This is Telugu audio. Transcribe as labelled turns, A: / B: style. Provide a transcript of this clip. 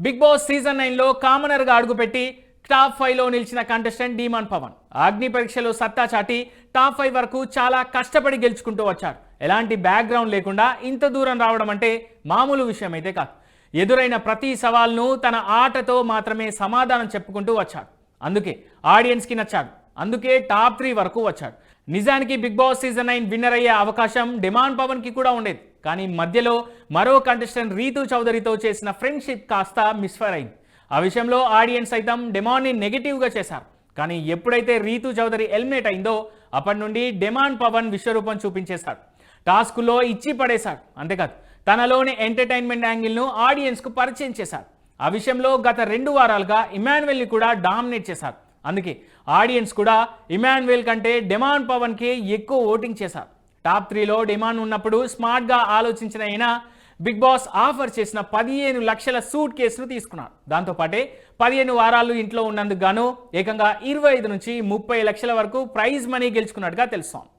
A: బిగ్ బాస్ సీజన్ నైన్లో కామనర్గా అడుగుపెట్టి టాప్ ఫైవ్లో నిలిచిన కంటెస్టెంట్ డీమాన్ పవన్. అగ్ని పరీక్షలో సత్తా చాటి టాప్ ఫైవ్ వరకు చాలా కష్టపడి గెలుచుకుంటూ వచ్చారు. ఎలాంటి బ్యాక్గ్రౌండ్ లేకుండా ఇంత దూరం రావడం అంటే మామూలు విషయం అయితే కాదు. ఎదురైన ప్రతి సవాల్ను తన ఆటతో మాత్రమే సమాధానం చెప్పుకుంటూ వచ్చాడు. అందుకే ఆడియన్స్కి నచ్చాడు. అందుకే టాప్ త్రీ వరకు వచ్చాడు. నిజానికి big boss season nine winner అయ్యే అవకాశం డిమాండ్ పవన్కి కూడా ఉండేది. కానీ మధ్యలో మరో కంటెస్టెంట్ రీతు చౌదరితో చేసిన ఫ్రెండ్షిప్ కాస్త మిస్ఫైర్ అయింది ఆ విషయంలో ఆడియన్స్ సైతం డెమాన్ని నెగిటివ్గా చేశారు. కానీ ఎప్పుడైతే రీతు చౌదరి ఎలిమినేట్ అయిందో అప్పటి నుండి డెమాండ్ పవన్ విశ్వరూపం చూపించేశాడు టాస్క్లో ఇచ్చి పడేశాడు అంతేకాదు తనలోని ఎంటర్టైన్మెంట్ యాంగిల్ను ఆడియన్స్కు పరిచయం చేశాడు ఆ విషయంలో గత రెండు వారాలుగా ఇమాన్యువల్ని కూడా డామినేట్ చేశారు. అందుకే ఆడియన్స్ కూడా ఇమాన్యువెల్ కంటే డిమాండ్ పవన్కి ఎక్కువ ఓటింగ్ చేశారు. టాప్ త్రీలో డిమాండ్ ఉన్నప్పుడు స్మార్ట్గా ఆలోచించిన అయినా బిగ్ బాస్ ఆఫర్ చేసిన పదిహేను లక్షల సూట్ కేసును తీసుకున్నాడు దాంతోపాటే పదిహేను వారాలు ఇంట్లో ఉన్నందుకు గాను ఏకంగా ఇరవై ఐదు నుంచి ముప్పై లక్షల వరకు ప్రైజ్ మనీ గెలుచుకున్నట్టుగా తెలుస్తోంది.